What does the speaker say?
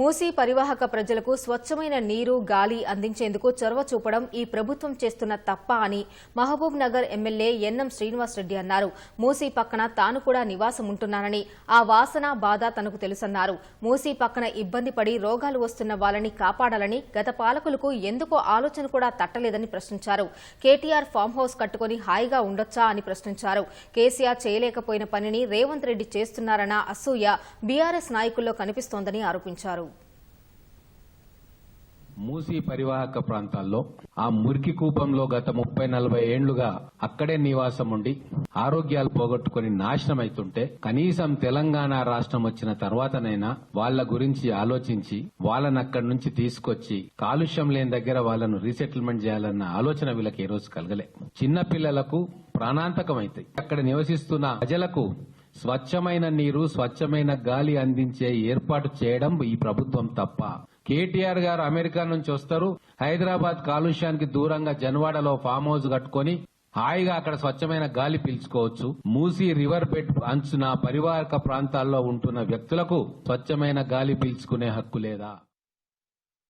మూసీ పరివాహక ప్రజలకు స్వచ్ఛమైన నీరు గాలి అందించేందుకు చొరవ చూపడం ఈ ప్రభుత్వం చేస్తున్న తప్ప అని మహబూబ్ నగర్ ఎమ్మెల్యే ఎన్ఎం శ్రీనివాసరెడ్డి అన్నారు. మూసీ పక్కన తాను కూడా నివాసం ఉంటున్నానని ఆ వాసన బాధ తనకు తెలుసన్నారు. మూసీ పక్కన ఇబ్బంది పడి రోగాలు వస్తున్న వాళ్ళని కాపాడాలని గత పాలకులకు ఎందుకో ఆలోచన కూడా తట్టలేదని ప్రశ్నించారు. కేటీఆర్ ఫామ్ హౌస్ కట్టుకుని హాయిగా ఉండొచ్చా అని ప్రశ్నించారు. కేసీఆర్ చేయలేకపోయిన పనిని రేవంత్ రెడ్డి చేస్తున్నారన్న అసూయ బీఆర్ఎస్ నాయకుల్లో కనిపిస్తోందని ఆరోపించారు. మూసీ పరివాహక ప్రాంతాల్లో ఆ మురికి కూపంలో గత ముప్పై నలభై ఏండ్లుగా అక్కడే నివాసం ఉండి ఆరోగ్యాలు పోగొట్టుకుని నాశనమైతుంటే కనీసం తెలంగాణ రాష్ట్రం వచ్చిన తర్వాతనైనా వాళ్ళ గురించి ఆలోచించి వాళ్ళని అక్కడి నుంచి తీసుకొచ్చి కాలుష్యం లేని దగ్గర వాళ్ళను రీసెటిల్మెంట్ చేయాలన్న ఆలోచన వీళ్ళకి ఈ రోజు కలగలే. చిన్న పిల్లలకు ప్రాణాంతకమైతాయి. అక్కడ నివసిస్తున్న ప్రజలకు స్వచ్ఛమైన నీరు స్వచ్ఛమైన గాలి అందించే ఏర్పాటు చేయడం ఈ ప్రభుత్వం తప్ప కేటీఆర్ గారు అమెరికా నుంచి వస్తారు. హైదరాబాద్ కాలుష్యానికి దూరంగా జన్వాడలో ఫామ్ హౌస్ కట్టుకొని హాయిగా అక్కడ స్వచ్ఛమైన గాలి పీల్చుకోవచ్చు. మూసీ రివర్ బెడ్ అంచున పరివారక ప్రాంతాల్లో ఉంటున్న వ్యక్తులకు స్వచ్ఛమైన గాలి పీల్చుకునే హక్కు లేదా?